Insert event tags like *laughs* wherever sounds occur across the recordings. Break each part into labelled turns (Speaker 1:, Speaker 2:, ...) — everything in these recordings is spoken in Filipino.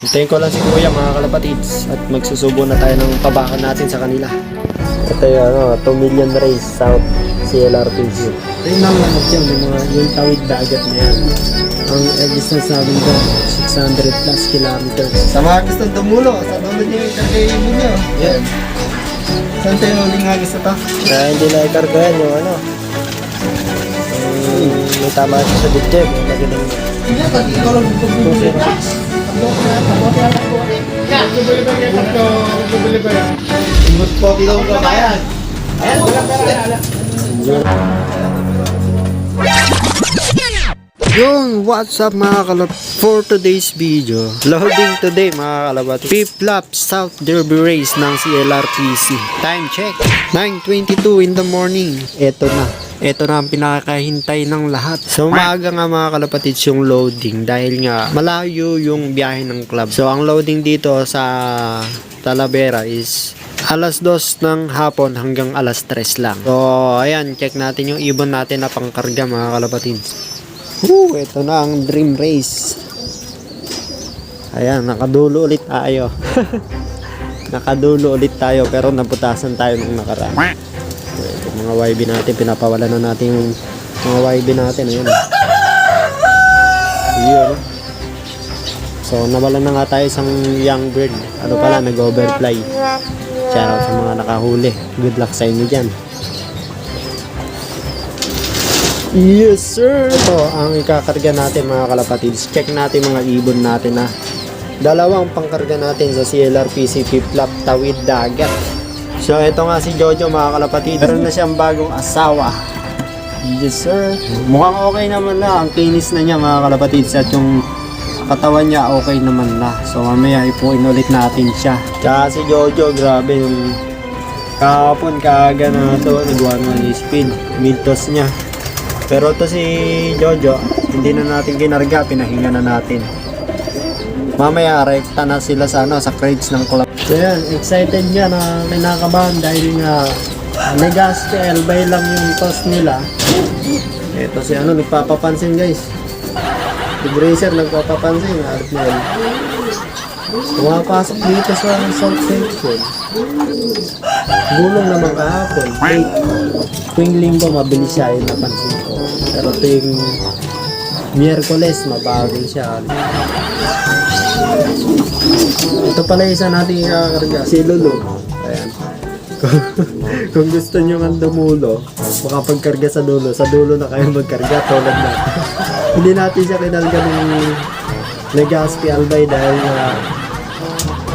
Speaker 1: Hintayin ko lang si Kuya mga kalapatids at magsusubo na tayo ng pabakan natin sa kanila. Ito yung ano, 2 million race South CLRPG. Ito yung namanap yan, yung mga yung tawid dagat na yan. Ang air distance namin doon, 600 plus kilometers.
Speaker 2: Sa mga gustong tumulo, sa dulo niyo yung kakainin niyo. Yan. Saan tayo huling hagis na to?
Speaker 1: Kaya hindi na ikarga yan yung ano. Yung may tama siya sa dibdib, yung magaling niya.
Speaker 2: Hindi, pati ikaw lang bubuli. Ingot po, ikaw ka bayan. Ayan, wala pera.
Speaker 1: Yung what's up mga kalab for today's video loading today mga kalabat fifth lap South Derby race ng CLRPC time check 9.22 in the morning eto na eto na ang pinakahintay ng lahat so maaga nga mga kalapatids yung loading dahil nga malayo yung biyahe ng club so ang loading dito sa Talavera is alas 2 ng hapon hanggang alas 3 lang so ayan check natin yung ibon natin na pangkarga mga kalapatids Woo, ito na ang dream race. Ayan, nakadulo ulit tayo. *laughs* nakadulo ulit tayo pero naputasan tayo nung nakaraan. So, mga YB natin, pinapawalan na natin yung mga YB natin. Ayan. Yun. So, nawalan na nga tayo isang young bird. Ano pala, nag-overfly. Shoutout sa mga nakahuli. Good luck sa inyo dyan. Yes, sir! Ito ang ikakarga natin mga kalapatids. Check natin mga ibon natin na dalawang pangkarga natin sa CLRPC Piplap Tawid Dagat. So, ito nga si Jojo mga kalapatids. Meron na siyang bagong asawa. Yes, sir. Mukhang okay naman na. Ang kinis na niya mga kalapatids. At yung katawan niya okay naman na. So, mamaya ipuin ulit natin siya. Tsaka si Jojo, grabe yung kahapon kaaga na ito. Nagawa ng speed. Midtos niya. Pero to si Jojo, hindi na natin kinarga, pinahinga na natin. Mamaya, rekta na sila sa, ano, sa crates ng club. So yan, excited niya na kinakabahan dahil nga Legaste Elbay lang yung toss nila. Ito si ano, nagpapapansin guys. Si Gracer nagpapapansin, Arnel. Pumapasok dito sa South Section. Gulong naman kahapon, 8. Tuwing linggo, mabilis siya yung napansin ko. Pero tuwing Miyerkules, mabagal siya. Ito pala isa nating ikakarga, si Lulu. Ayan. Kung, kung gusto nyo nga dumulo, makapagkarga sa dulo, sa dulo na kayo magkarga, tulad na. Hindi natin siya kinalga ng Legaspi Albay dahil nga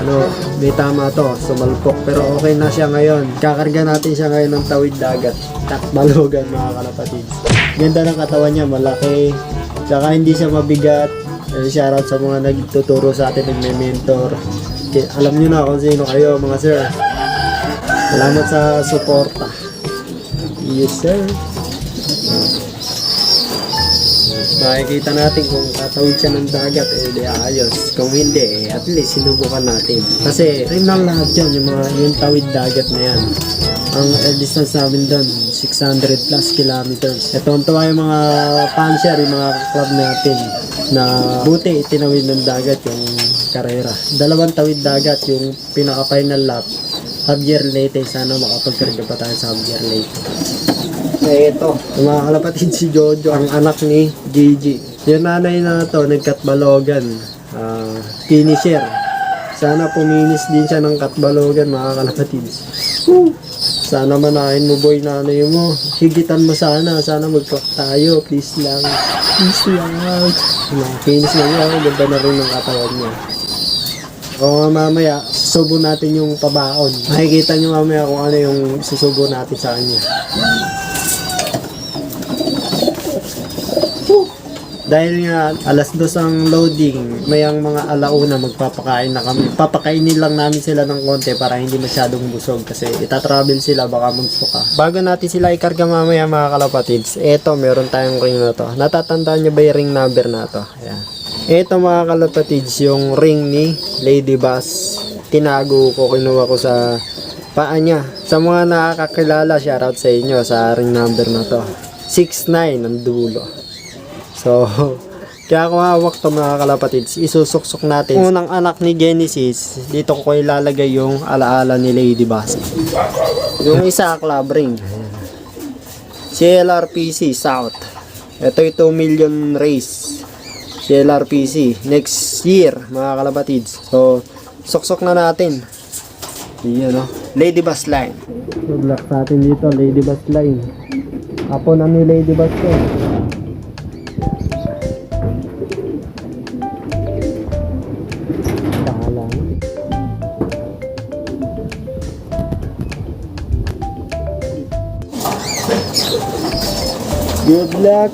Speaker 1: ano, may tama to, sumalpok. Pero okay na siya ngayon. Kakarga natin siya ngayon ng tawid dagat. Takbalogan mga kalapatids. Ganda ng katawan niya, malaki. Tsaka hindi siya mabigat. Eh, shoutout sa mga nagtuturo sa atin, nagme-mentor. Alam niyo na kung sino kayo mga sir. Salamat sa suporta. Yes sir. Makikita natin kung tatawid siya ng dagat, eh di ayos. Kung hindi, eh at least sinubukan natin. Kasi, rin lang lahat yan, yung mga yung tawid dagat na yan. Ang air distance namin doon, 600 plus kilometers. Ito ang tawa yung mga fansher, yung mga club natin na buti itinawid ng dagat yung karera. Dalawang tawid dagat, yung pinaka-final lap. Javier Leyte, sana makapagkarga pa tayo sa Javier Leyte. Eh, ito. Yung mga kalapatid si Jojo, ang anak ni Gigi. Yung nanay na to, nagkatbalogan. Ah, finisher. Sana puminis din siya ng katbalogan, mga kalapatid. Woo! Sana manahin mo, boy, nanay mo. Higitan mo sana. Sana mag-talk tayo. Please lang. Please lang. Finish na niya. Ganda na rin ng katawan niya. O mamaya, susubo natin yung pabaon. Makikita nyo mamaya kung ano yung susubo natin sa kanya. Dahil nga alas dos ang loading, may ang mga alauna magpapakain na kami. Papakainin lang namin sila ng konti para hindi masyadong busog kasi itatravel sila baka magsuka. Bago natin sila ikarga mamaya mga kalapatids, eto meron tayong ring na to. Natatandaan nyo ba yung ring number na to? Ayan. Eto mga kalapatids, yung ring ni Lady Bass. Tinago ko, kinuha ko sa paa niya. Sa mga nakakakilala, shoutout sa inyo sa ring number na to. 6'9 ang dulo. So, *laughs* Kaya kung hawak to mga kalapatids, isusuksok natin. Unang anak ni Genesis, dito ko ilalagay yung alaala ni Lady Bass. Yung isa, club ring. CLRPC South. Ito yung 2 million race. CLRPC. Next year, mga kalapatids. So, suksok na natin. Iyan, no? Lady Bass Line. Good luck sa atin dito, Lady Bass Line. Apo na ni Lady Bass ko. Good luck.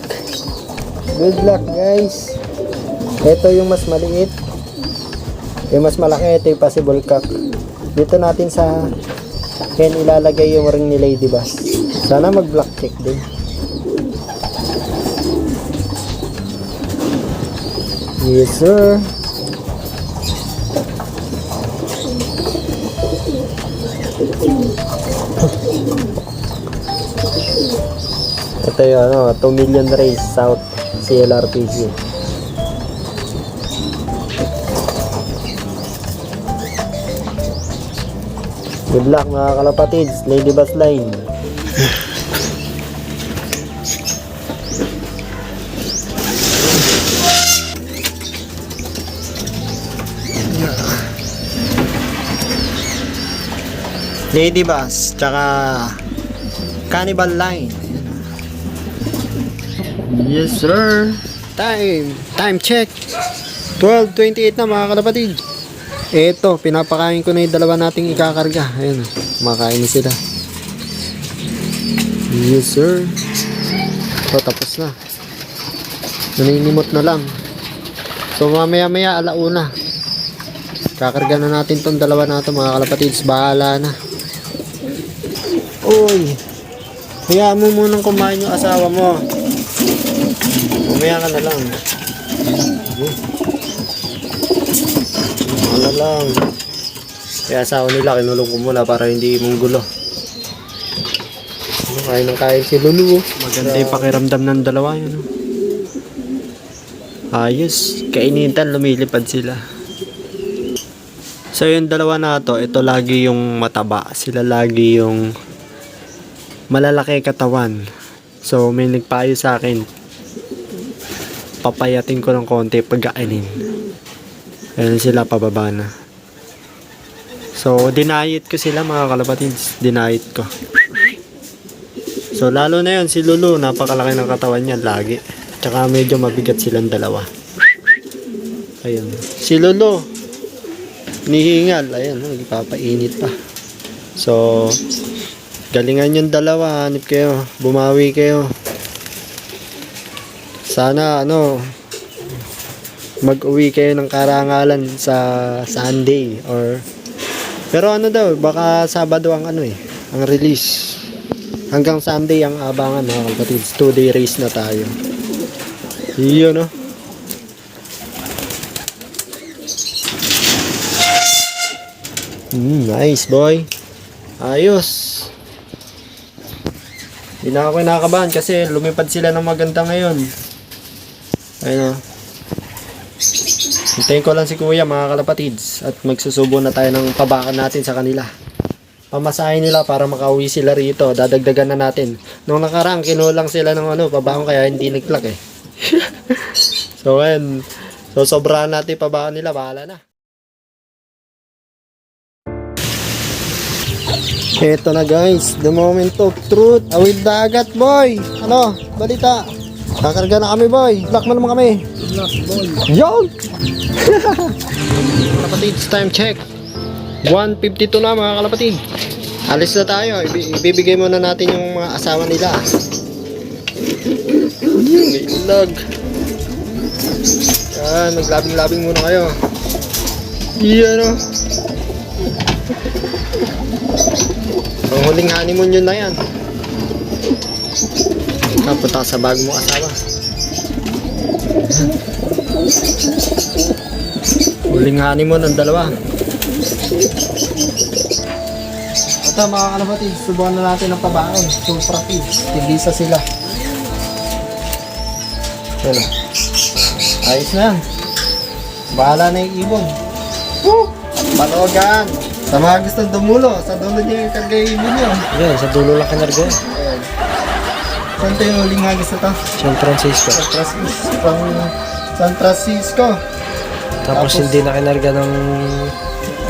Speaker 1: Good luck guys. Ito yung mas maliit. Yung mas malaki, ito yung possible cock. Dito natin sa hen ilalagay yung ring ni Lady Bass. Sana mag black check din. Yes sir. Ito yung ano, 2 million race South CLRPC. Good luck mga kalapatids, Lady Bass Line. Lady Bass, tsaka Cannibal Line. Yes sir. Time. Time check. 12.28 na mga kalapatid. Ito, pinapakain ko na yung dalawa nating ikakarga. Ayan, kumakain na sila. Yes sir. So, tapos na. Naninimot na lang. So, mamaya maya alauna. Kakarga na natin tong dalawa na to mga kalapatids. Bahala na. Uy. Hayaan mo munang kumain yung asawa mo. Mamaya ka na lang. Ano lang. Kaya asawa nila, kinulong ko muna para hindi mong gulo. Ano, kain ng kain si Lulu. oh. Maganda yung pakiramdam ng dalawa yun. oh. Ayos. Kainitan, lumilipad sila. So yung dalawa na to, ito lagi yung mataba. Sila lagi yung malalaki katawan. So may nagpayo sa akin. Papayatin ko ng konti pagkainin. Ayun sila pababa na. So dinayet ko sila mga kalapatids. Dinayet ko. So lalo na yun si Lulu, napakalaki ng katawan niya lagi. Tsaka medyo mabigat silang dalawa. Ayun. Si Lulu, nihingal. Ayan, nagpapainit pa. So, galingan yung dalawa. Hanip kayo. Bumawi kayo. Sana, ano, mag-uwi kayo ng karangalan sa Sunday or pero ano daw, baka Sabado ang ano eh, ang release. Hanggang Sunday ang abangan mga kapatids. Two day race na tayo. Yun no. Mm, nice boy. Ayos. Hindi na ako kinakabahan kasi lumipad sila ng maganda ngayon. Ayun o. Hintayin ko lang si kuya mga kalapatids at magsusubo na tayo ng pabakan natin sa kanila. Pamasahin nila para makauwi sila rito. Dadagdagan na natin. Nung nakaraan, kinulang sila ng ano, pabakan kaya hindi nagplak eh. *laughs* so, ayun. So, sobrahan natin pabakan nila. Bahala na. Eto na guys, the moment of truth. Awil dagat boy. Ano? Balita. Kakarga na kami boy. Black mo naman kami.
Speaker 2: Black boy.
Speaker 1: Yon! *laughs* kalapatids, time check. 1.52 na mga kalapatid. Alis na tayo. Ibi- ibibigay muna natin yung mga asawa nila. Ilag. Yan, maglabing-labing muna kayo. Yan o. Ang huling honeymoon yun na yan. Napunta ka sa bago mong asawa. Huling honeymoon ng dalawa. Ito mga kalapatid, subukan na natin ang pabaon. Supra feed. Tigisa sila. Yan o. Ayos na yan. Bahala na yung ibon. Woo! Balogan! Sa mga gustong dumulo, sa dulo niyo yung karga yung ibon nyo.
Speaker 3: Yan, sa dulo lang.
Speaker 1: Ayan. Saan yung huling hagis na to?
Speaker 3: San Francisco.
Speaker 1: San Francisco. From San Francisco.
Speaker 3: Tapos
Speaker 1: Tapos-
Speaker 3: hindi na kinarga ng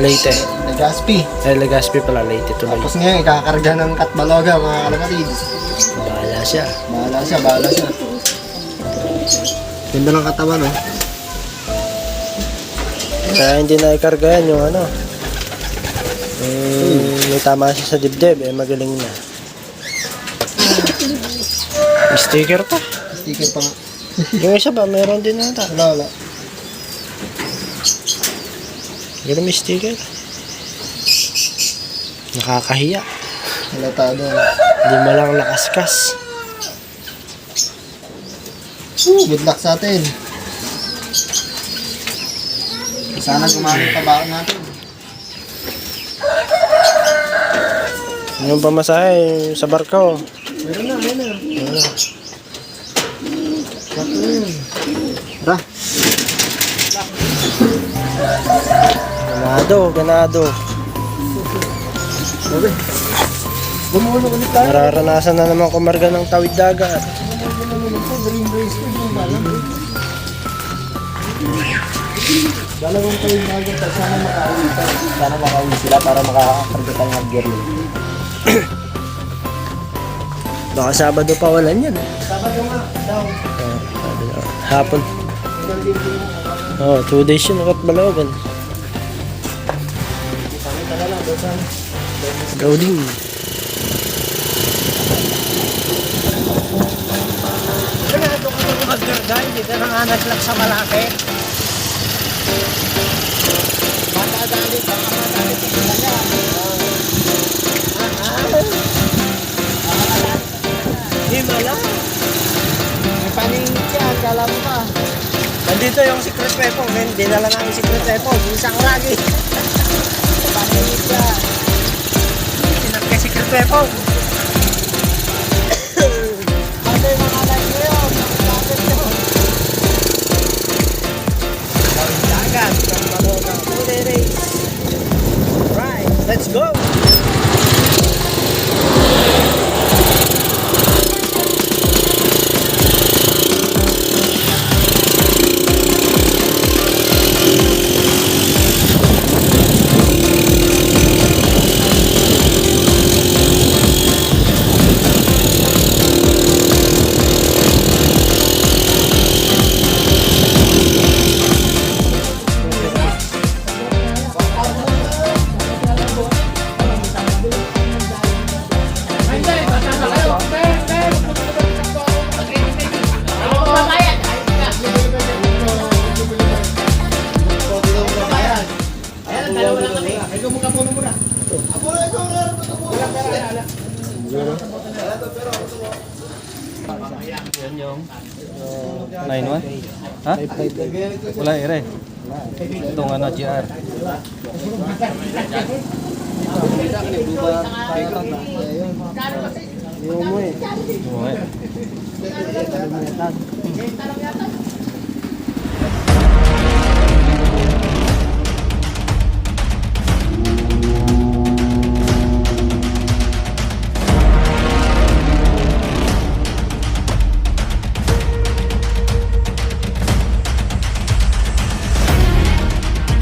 Speaker 3: Leyte.
Speaker 1: Nagaspi.
Speaker 3: Eh, Legazpi pala, Leyte tuloy.
Speaker 1: Tapos ngayon, ikakarga ng Katbaloga, mga kalapatids.
Speaker 3: Bahala siya.
Speaker 1: Bahala siya, bahala siya. Ganda ng katawan, oh.
Speaker 3: Kaya hindi na ikarga yan yung ano. Eh, may tama siya sa dibdib, eh magaling na. *laughs* Sticker pa.
Speaker 1: Sticker pa nga.
Speaker 3: Yung isa ba, meron din nata.
Speaker 1: Wala, wala.
Speaker 3: Pero may sticker. Nakakahiya.
Speaker 1: Halatado.
Speaker 3: Hindi mo lang nakaskas.
Speaker 1: Good luck sa atin. Sana gumamit pa ba natin?
Speaker 3: Yung pamasahe sa barko.
Speaker 1: Meron na, meron na. Sakto na yun. Tara.
Speaker 3: Ganado, ganado.
Speaker 1: Sabi. Bumulo ulit tayo.
Speaker 3: Nararanasan na naman kumarga ng tawid dagat.
Speaker 1: Dalawang bago pa. Sana makauwi sila para makakakarga tayo ng gear.
Speaker 3: Baka Sabado pa walan yan.
Speaker 1: Sabado nga. Daw.
Speaker 3: Ah, sabi na, hapon. Oh, two days yun at Balawagan.
Speaker 1: Doon
Speaker 3: Gauding.
Speaker 4: Ganado ka na magkarga, hindi ka nang naglag sa malaki. Matadali, baka madali ka talaga. Hindi mala. May paningit yan, kala mo ba? Nandito yung secret weapon, ngayon dinala namin secret weapon, isang lagi. May paningit yan. Tinagkay secret weapon. Ano yung mga alam nyo yun? Ang dagat nyo. Dagat. Ang. Huli race. Right. Let's go.
Speaker 5: Ha? Wala ere. Itong ano, GR.
Speaker 3: Yung mo eh.
Speaker 5: Oo, eh.